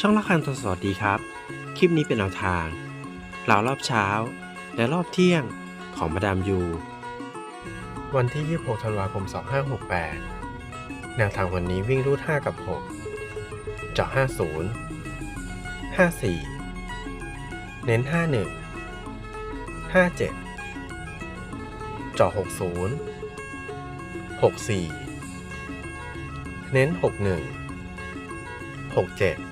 ช่องละคันสวัสดีครับ คลิปนี้เป็นแนวทางเหล่ารอบเช้า และรอบเที่ยงของมาดามยู วันที่ 26 ธันวาคม 2568 แนวทางวันนี้วิ่งรูด5กับ 6 เจาะ 50 54 เน้น 51 57 เจาะ 60 64 เน้น 61 67